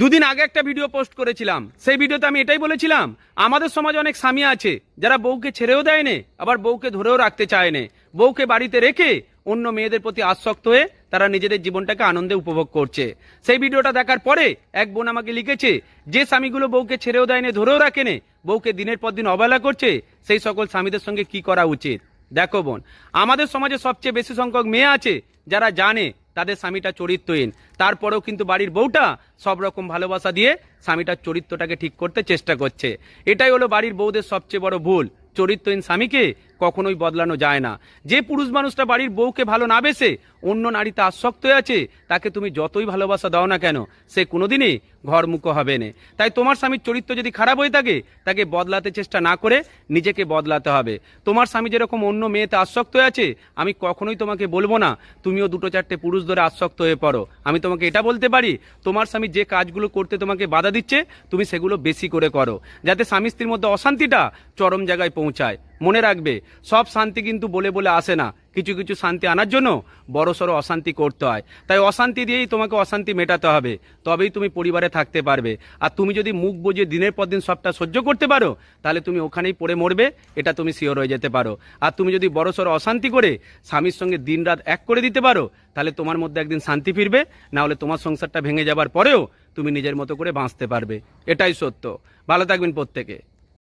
দুদিন আগে একটা ভিডিও পোস্ট করেছিলাম। সেই ভিডিওতে আমি এটাই বলেছিলাম, আমাদের সমাজে অনেক স্বামী আছে, যারা বউকে ছেড়েও দেয় নে, আবার বউকে ধরেও রাখতে চায় নে। বউকে বাড়িতে রেখে অন্য মেয়েদের প্রতি আসক্ত হয়ে তারা নিজেদের জীবনটাকে আনন্দে উপভোগ করছে। সেই ভিডিওটা দেখার পরে এক বোন আমাকে লিখেছে, যে স্বামীগুলো বউকে ছেড়েও দেয় নে, ধরেও রাখে নে, বউকে দিনের পর দিন অবহেলা করছে, সেই সকল স্বামীদের সঙ্গে কি করা উচিত? দেখো বোন, আমাদের সমাজে সবচেয়ে বেশি সংখ্যক মেয়ে আছে যারা জানে তাদের স্বামীটা চরিত্রহীন। তারপরেও কিন্তু বাড়ির বউটা সব রকম ভালোবাসা দিয়ে স্বামীটার চরিত্রটাকে ঠিক করতে চেষ্টা করছে। এটাই হলো বাড়ির বউদের সবচেয়ে বড় ভুল। চরিত্রহীন স্বামীকে কখনোই বদলানো যায় না। যে পুরুষ মানুষটা বাড়ির বউকে ভালো না বেসে, অন্য নারীতে আসক্ত হয়ে আছে, তাকে তুমি যতই ভালোবাসা দাও না কেন, সে কোনোদিনই ঘরমুখো হবে না। তাই তোমার স্বামীর চরিত্র যদি খারাপ হয়ে থাকে, তাকে বদলাতে চেষ্টা না করে নিজেকে বদলাতে হবে। তোমার স্বামী যেরকম অন্য মেয়েতে আসক্ত হয়ে আছে, আমি কখনোই তোমাকে বলব না, তুমিও দুটো চারটে পুরুষ ধরে আসক্ত হয়ে পড়ো। আমি তোমাকে এটা বলতে পারি, তোমার স্বামী যে কাজগুলো করতে তোমাকে বাধা দিচ্ছে, তুমি সেগুলো বেশি করে করো, যাতে স্বামী স্ত্রীর মধ্যে অশান্তিটা চরম জায়গায় পৌঁছায়। মনে রাখবে, সব শান্তি কিন্তু বলে বলে আসে না। কিছু কিছু শান্তি আনার জন্য বড়সড় অশান্তি করতে হয়। তাই অশান্তি দিয়েই তোমাকে অশান্তি মেটাতে হবে। তবেই তুমি পরিবারে থাকতে পারবে। আর তুমি যদি মুখ বুঝে দিনের পর দিন সবটা সহ্য করতে পারো, তাহলে তুমি ওখানেই পড়ে মরবে, এটা তুমি শিওর হয়ে যেতে পারো। আর তুমি যদি বড়সড় অশান্তি করে স্বামীর সঙ্গে দিনরাত এক করে দিতে পারো, তাহলে তোমার মধ্যে একদিন শান্তি ফিরবে। না হলে তোমার সংসারটা ভেঙে যাবার পরেও তুমি নিজের মতো করে বাঁচতে পারবে। এটাই সত্য। ভালো থাকবেন প্রত্যেকে।